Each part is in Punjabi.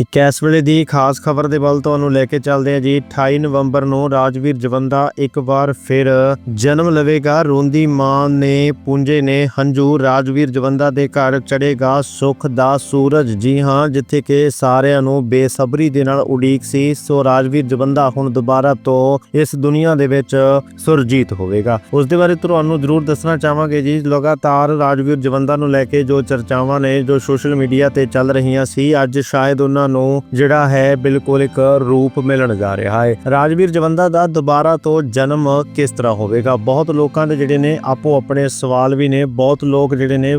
ਇੱਕ ਇਸ ਵੇਲੇ ਦੀ ਖਾਸ ਖਬਰ ਦੇ ਵੱਲ ਤੁਹਾਨੂੰ ਲੈ ਕੇ ਚੱਲਦੇ ਹਾਂ ਜੀ। 28 ਨਵੰਬਰ ਨੂੰ ਰਾਜਵੀਰ ਜਵੰਦਾ ਇੱਕ ਵਾਰ ਫਿਰ ਜਨਮ ਲਵੇਗਾ। ਰੋਂਦੀ ਮਾਂ ਨੇ ਪੁੰਜੇ ਨੇ ਹੰਝੂ। ਰਾਜਵੀਰ ਜਵੰਦਾ ਦੇ ਘਰ ਚੜੇਗਾ ਸੁਖ ਦਾ ਸੂਰਜ। ਜੀ ਹਾਂ, ਜਿੱਥੇ ਕਿ ਸਾਰਿਆਂ ਨੂੰ ਬੇਸਬਰੀ ਦੇ ਨਾਲ ਉਡੀਕ ਸੀ। ਸੋ ਰਾਜਵੀਰ ਜਵੰਦਾ ਹੁਣ ਦੁਬਾਰਾ ਤੋਂ ਇਸ ਦੁਨੀਆ ਦੇ ਵਿੱਚ ਸੁਰਜੀਤ ਹੋਵੇਗਾ। ਉਸ ਦੇ ਬਾਰੇ ਤੁਹਾਨੂੰ ਜ਼ਰੂਰ ਦੱਸਣਾ ਚਾਹਾਂਗੇ ਜੀ। ਲਗਾਤਾਰ ਰਾਜਵੀਰ ਜਵੰਦਾ ਨੂੰ ਲੈ ਕੇ ਜੋ ਚਰਚਾਵਾਂ ਨੇ, ਜੋ ਸੋਸ਼ਲ ਮੀਡੀਆ ਤੇ ਚੱਲ ਰਹੀਆਂ ਸੀ, ਅੱਜ ਸ਼ਾਇਦ ਉਹਨਾਂ ਨੂੰ ਜਿਹੜਾ ਹੈ ਬਿਲਕੁਲ ਇੱਕ ਰੂਪ ਮਿਲਣ ਜਾ ਰਿਹਾ ਹੈ। ਰਾਜਵੀਰ ਜਵੰਦਾ ਦਾ ਦੁਬਾਰਾ ਤੋਂ ਜਨਮ ਕਿਸ ਤਰ੍ਹਾਂ ਹੋਵੇਗਾ? ਬਹੁਤ ਲੋਕਾਂ ਦੇ ਜਿਹੜੇ ਨੇ ਆਪੋ ਆਪਣੇ ਸਵਾਲ ਵੀ ਨੇ, ਬਹੁਤ ਲੋਕ ਜਿਹੜੇ ਨੇ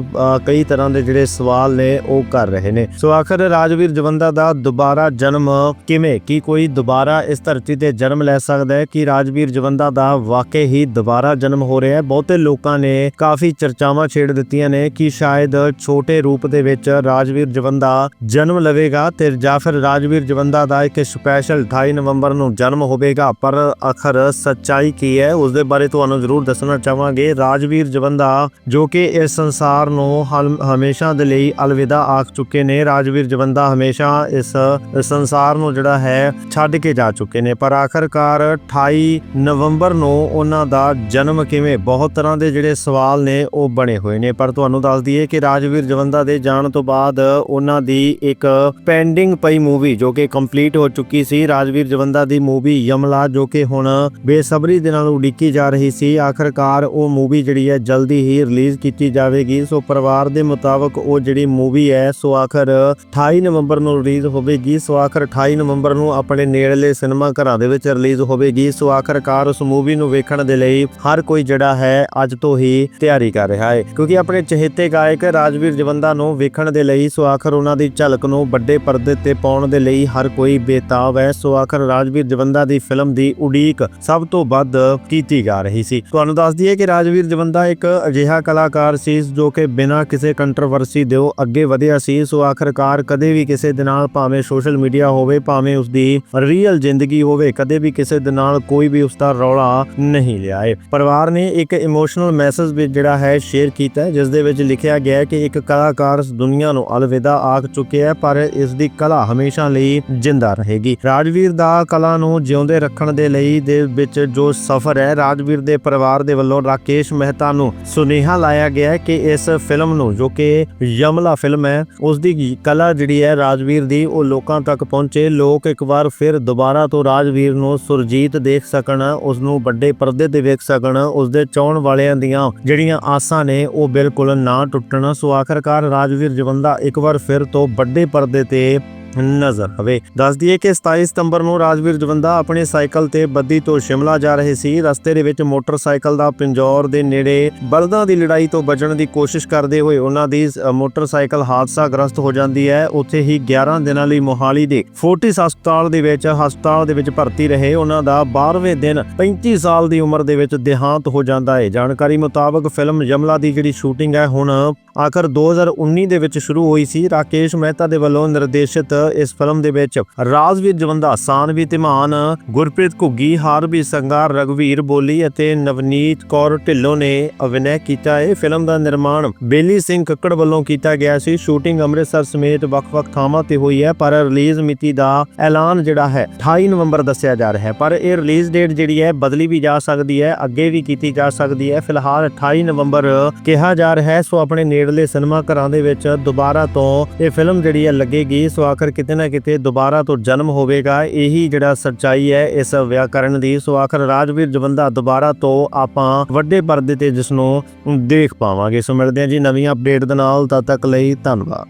ਕਈ ਤਰ੍ਹਾਂ ਦੇ ਜਿਹੜੇ ਸਵਾਲ ਨੇ ਉਹ ਕਰ ਰਹੇ ਨੇ। ਸੋ ਆਖਰ ਰਾਜਵੀਰ ਜਵੰਦਾ ਦਾ ਦੁਬਾਰਾ ਜਨਮ ਕਿਵੇਂ? ਕੀ ਕੋਈ ਦੁਬਾਰਾ ਇਸ ਧਰਤੀ ਤੇ ਜਨਮ ਲੈ ਸਕਦਾ ਹੈ? ਕਿ ਰਾਜਵੀਰ ਜਵੰਦਾ ਦਾ ਵਾਕਈ ਹੀ ਦੁਬਾਰਾ ਜਨਮ ਹੋ ਰਿਹਾ ਹੈ? ਬਹੁਤੇ ਲੋਕਾਂ ਨੇ ਕਾਫੀ ਚਰਚਾਵਾਂ ਛੇੜ ਦਿੱਤੀਆਂ ਨੇ ਕਿ ਸ਼ਾਇਦ ਛੋਟੇ ਰੂਪ ਦੇ ਵਿੱਚ ਰਾਜਵੀਰ ਜਵੰਦਾ ਜਨਮ ਲਵੇਗਾ ਤੇ ਜਾਂ ਫਿਰ ਰਾਜਵੀਰ ਜਵੰਦਾ ਦਾ ਇੱਕ ਸਪੈਸ਼ਲ 28 ਨਵੰਬਰ ਨੂੰ ਜਨਮ ਹੋਵੇਗਾ, ਪਰ ਅਖਰ ਸੱਚਾਈ ਕੀ ਹੈ? ਉਸ ਦੇ ਬਾਰੇ ਤੁਹਾਨੂੰ ਜ਼ਰੂਰ ਦੱਸਣਾ ਚਾਹਾਂਗੇ। ਰਾਜਵੀਰ ਜਵੰਦਾ, ਜੋ ਕਿ ਇਸ ਸੰਸਾਰ ਨੂੰ ਹਮੇਸ਼ਾ ਦੇ ਲਈ ਅਲਵਿਦਾ ਆਖ ਚੁੱਕੇ ਨੇ, ਰਾਜਵੀਰ ਜਵੰਦਾ ਹਮੇਸ਼ਾ ਇਸ ਸੰਸਾਰ ਨੂੰ ਜਿਹੜਾ ਹੈ, ਛੱਡ ਕੇ ਜਾ ਚੁੱਕੇ ਨੇ। ਪਰ ਆਖਰਕਾਰ 28 ਨਵੰਬਰ ਨੂੰ ਉਹਨਾਂ ਦਾ ਜਨਮ ਕਿਵੇਂ? ਬਹੁਤ ਤਰ੍ਹਾਂ ਦੇ ਜਿਹੜੇ ਸਵਾਲ ਨੇ, ਉਹ ਬਣੇ ਹੋਏ ਨੇ। ਪਰ ਤੁਹਾਨੂੰ ਦੱਸ ਦਈਏ ਕਿ ਰਾਜਵੀਰ ਜਵੰਦਾ ਦੇ ਜਾਣ ਤੋਂ ਬਾਅਦ ਉਹਨਾਂ ਦੀ ਇੱਕ ਪੈਂਡਿੰਗ ਪਈ ਮੂਵੀ ਜੋ ਕਿ ਕੰਪਲੀਟ ਹੋ ਚੁੱਕੀ ਸੀ। ਰਾਜਵੀਰ ਜਵੰਦਾ ਦੀ ਮੂਵੀ ਯਮਲਾ ਜੋ ਕਿ ਹੁਣ ਬੇਸਬਰੀ ਦੇ ਨਾਲ ਉਡੀਕੀ ਜਾ ਰਹੀ ਸੀ। ਆਖਰਕਾਰ ਉਹ ਮੂਵੀ ਜਿਹੜੀ ਹੈ ਜਲਦੀ ਹੀ ਰਿਲੀਜ਼ ਕੀਤੀ ਜਾਵੇਗੀ। ਸੋ ਪਰਿਵਾਰ ਦੇ ਮੁਤਾਬਕ ਉਹ ਜਿਹੜੀ ਮੂਵੀ ਹੈ, ਸੋ ਆਖਰ 28 ਨਵੰਬਰ ਨੂੰ ਰਿਲੀਜ਼ ਹੋਵੇਗੀ। ਸੋ ਆਖਰ 28 ਨਵੰਬਰ ਨੂੰ ਆਪਣੇ ਨੇੜਲੇ ਸਿਨੇਮਾ ਘਰਾਂ ਦੇ ਵਿੱਚ ਰਿਲੀਜ਼ ਹੋਵੇਗੀ। ਸੋ ਆਖਰਕਾਰ ਉਸ ਮੂਵੀ ਨੂੰ ਵੇਖਣ ਦੇ ਲਈ ਹਰ ਕੋਈ ਜਿਹੜਾ ਹੈ ਅੱਜ ਤੋਂ ਹੀ ਤਿਆਰੀ ਕਰ ਰਿਹਾ ਹੈ। ਕਿਉਂਕਿ ਆਪਣੇ ਚਹੇਤੇ ਗਾਇਕ ਰਾਜਵੀਰ ਜਵੰਦਾ ਨੂੰ ਵੇਖਣ ਦੇ ਲਈ ਸੋ ਆਖਰ ਉਹਨਾਂ ਦੀ ਝਲਕ ਨੂੰ ਵੱਡੇ ਪਰਦੇ ਤੇ ਪਾਉਣ ਦੇ ਲਈ ਹਰ ਕੋਈ ਬੇਤਾਬ ਹੈ। ਸੋ ਆਖਰ ਰਾਜਵੀਰ ਜਵੰਦਾ ਦੀ ਫਿਲਮ ਦੀ ਉਡੀਕ ਸਭ ਤੋਂ ਵੱਧ ਕੀਤੀ ਜਾ ਰਹੀ ਸੀ। ਤੁਹਾਨੂੰ ਦੱਸ ਦਈਏ ਕਿ ਰਾਜਵੀਰ ਜਵੰਦਾ ਇੱਕ ਅਜਿਹਾ ਕਲਾਕਾਰ ਸੀ ਜੋ ਕਿ ਬਿਨਾਂ ਕਿਸੇ ਕੰਟਰੋਵਰਸੀ ਦੇ ਉਹ ਅੱਗੇ ਵਧਿਆ ਸੀ। ਸੋ ਆਖਰਕਾਰ ਕਦੇ ਵੀ ਕਿਸੇ ਦੇ ਨਾਲ ਭਾਵੇਂ ਸੋਸ਼ਲ ਮੀਡੀਆ ਹੋਵੇ ਭਾਵੇਂ ਉਸ ਦੀ ਰੀਅਲ ਜ਼ਿੰਦਗੀ ਹੋਵੇ ਕਦੇ ਵੀ ਕਿਸੇ ਦੇ ਨਾਲ ਕੋਈ ਵੀ ਉਸ ਦਾ ਰੌਲਾ ਨਹੀਂ ਲਿਆ ਹੈ ਪਰਿਵਾਰ ਨੇ ਇੱਕ ਇਮੋਸ਼ਨਲ ਮੈਸੇਜ ਵੀ ਜਿਹੜਾ ਹੈ ਸ਼ੇਅਰ ਕੀਤਾ ਹੈ, ਜਿਸ ਦੇ ਵਿੱਚ ਲਿਖਿਆ ਗਿਆ ਕਿ ਇੱਕ ਕਲਾਕਾਰ ਇਸ ਦੁਨੀਆ ਨੂੰ ਅਲਵਿਦਾ ਆਖ ਚੁੱਕਿਆ ਹੈ ਪਰ ਇਸ ਦੀ ਕਲਾ ਹਮੇਸ਼ਾ ਲਈ ਜਿੰਦਾ ਰਹੇਗੀ। ਰਾਜਵੀਰ ਦਾ ਕਲਾ ਨੂੰ ਜਿਉਂਦੇ ਰੱਖਣ ਦੇ ਲਈ ਦੇ ਵਿੱਚ ਜੋ ਸਫ਼ਰ ਹੈ, ਰਾਜਵੀਰ ਦੇ ਪਰਿਵਾਰ ਦੇ ਵੱਲੋਂ ਰਾਕੇਸ਼ ਮਹਿਤਾ ਨੂੰ ਸੁਨੇਹਾ ਲਾਇਆ ਗਿਆ ਕਿ ਇਸ ਫਿਲਮ ਨੂੰ ਜੋ ਕਿ ਯਮਲਾ ਫਿਲਮ ਹੈ ਉਸ ਦੀ ਕਲਾ ਜਿਹੜੀ ਹੈ ਰਾਜਵੀਰ ਦੀ, ਉਹ ਲੋਕਾਂ ਤੱਕ ਪਹੁੰਚੇ। ਲੋਕ ਇੱਕ ਵਾਰ ਫਿਰ ਦੁਬਾਰਾ ਤੋਂ ਰਾਜਵੀਰ ਨੂੰ ਸੁਰਜੀਤ ਦੇਖ ਸਕਣ ਉਸ ਨੂੰ ਵੱਡੇ ਪਰਦੇ ਤੇ ਵੇਖ ਸਕਣ ਉਸ ਦੇ ਚਾਹਣ ਵਾਲਿਆਂ ਦੀਆਂ ਜਿਹੜੀਆਂ ਆਸਾਂ ਨੇ, ਉਹ ਬਿਲਕੁਲ ਨਾ ਟੁੱਟਣ। ਸੋ ਆਖਰਕਾਰ ਰਾਜਵੀਰ ਜਵੰਦਾ ਇੱਕ ਵਾਰ ਫਿਰ ਤੋਂ ਵੱਡੇ ਪਰਦੇ ਤੇ ਨਜ਼ਰ ਆਵੇ। ਦੱਸ ਦਈਏ ਕਿ 27 ਸਤੰਬਰ ਨੂੰ ਰਾਜਵੀਰ ਜਵੰਦਾ ਆਪਣੇ ਸਾਈਕਲ ਤੇ ਬੱਦੀ ਤੋਂ ਸ਼ਿਮਲਾ ਜਾ ਰਹੇ ਸੀ। ਰਸਤੇ ਦੇ ਵਿੱਚ ਮੋਟਰਸਾਈਕਲ ਦਾ ਪਿੰਜੌਰ ਦੇ ਨੇੜੇ ਬਲਦਾਂ ਦੀ ਲੜਾਈ ਤੋਂ ਬਚਣ ਦੀ ਕੋਸ਼ਿਸ਼ ਕਰਦੇ ਹੋਏ ਉਹਨਾਂ ਦੀ ਅ, ਮੋਟਰਸਾਈਕਲ ਹਾਦਸਾਗ੍ਰਸਤ ਹੋ ਜਾਂਦੀ ਹੈ। ਉੱਥੇ ਹੀ 11 ਦਿਨਾਂ ਲਈ ਮੋਹਾਲੀ ਦੇ ਫੋਰਟਿਸ ਹਸਪਤਾਲ ਦੇ ਵਿੱਚ ਹਸਪਤਾਲ ਦੇ ਵਿੱਚ ਭਰਤੀ ਰਹੇ। ਉਹਨਾਂ ਦਾ 12ਵੇਂ ਦਿਨ 35 ਸਾਲ ਦੀ ਉਮਰ ਦੇ ਵਿੱਚ ਦੇਹਾਂਤ ਹੋ ਜਾਂਦਾ ਹੈ। ਜਾਣਕਾਰੀ ਮੁਤਾਬਕ ਫਿਲਮ ਯਮਲਾ ਦੀ ਜਿਹੜੀ ਸ਼ੂਟਿੰਗ ਹੈ ਹੁਣ ਆਖਰ 2019 ਦੇ ਵਿੱਚ ਸ਼ੁਰੂ ਹੋਈ ਸੀ। ਰਾਕੇਸ਼ ਮਹਿਤਾ ਦੇ ਵੱਲੋਂ ਨਿਰਦੇਸ਼ਿਤ ਇਸ ਫਿਲਮ ਦੇ ਵਿੱਚ ਰਾਜਵੀਰ ਜਵੰਦਾ, ਸਾਨਵੀ ਧਮਾਨ, ਗੁਰਪ੍ਰੀਤ ਘੁੱਗੀ, ਹਾਰਬੀ ਸੰਗਾਰ ਰਗਵੀਰ ਬੋਲੀ ਅਤੇ ਨਵਨੀਤ ਕੌਰ ਢਿੱਲੋਂ ਨੇ ਅਭਿਨੈ ਕੀਤਾ। ਹੈ ਫਿਲਮ ਦਾ ਨਿਰਮਾਣ ਬੇਲੀ ਸਿੰਘ ਕੱਕੜ ਵੱਲੋਂ ਕੀਤਾ ਗਿਆ ਸੀ। ਸ਼ੂਟਿੰਗ ਅੰਮ੍ਰਿਤਸਰ ਸਮੇਤ ਵੱਖ-ਵੱਖ ਥਾਵਾਂ ਤੇ ਹੋਈ ਹੈ, ਪਰ ਰਿਲੀਜ਼ ਮਿਤੀ ਦਾ ਐਲਾਨ ਜਿਹੜਾ ਹੈ 28 ਨਵੰਬਰ ਦੱਸਿਆ ਜਾ ਰਿਹਾ ਹੈ। ਪਰ ਇਹ ਰਿਲੀਜ਼ ਡੇਟ ਜਿਹੜੀ ਹੈ, ਬਦਲੀ ਵੀ ਜਾ ਸਕਦੀ ਹੈ, ਅੱਗੇ ਵੀ ਕੀਤੀ ਜਾ ਸਕਦੀ ਹੈ। ਫਿਲਹਾਲ 28 ਨਵੰਬਰ ਕਿਹਾ ਜਾ ਰਿਹਾ ਹੈ, ਸੋ ਆਪਣੇ ਨੇੜਲੇ ਸਿਨੇਮਾ ਘਰਾਂ ਦੇ ਵਿੱਚ ਦੁਬਾਰਾ ਤੋਂ ਇਹ ਫਿਲਮ ਜਿਹੜੀ ਹੈ ਲੱਗੇਗੀ। ਸੋ ਆਖਰ ਕਿਤੇ ਨਾ ਕਿਤੇ ਦੁਬਾਰਾ ਤੋਂ ਜਨਮ ਹੋਵੇਗਾ। ਇਹੀ ਜਿਹੜਾ ਸੱਚਾਈ ਹੈ ਇਸ ਵਿਆਕਰਨ ਦੀ। ਸੋ ਆਖਰ ਰਾਜਵੀਰ ਜਵੰਦਾ ਦੁਬਾਰਾ ਤੋਂ ਆਪਾਂ ਵੱਡੇ ਪਰਦੇ ਤੇ ਜਿਸ ਨੂੰ ਦੇਖ ਪਾਵਾਂਗੇ। ਸੋ ਮਿਲਦੇ ਹਾਂ ਜੀ ਨਵੀਂ ਅਪਡੇਟ ਦੇ ਨਾਲ। ਤਦ ਤੱਕ ਲਈ ਧੰਨਵਾਦ।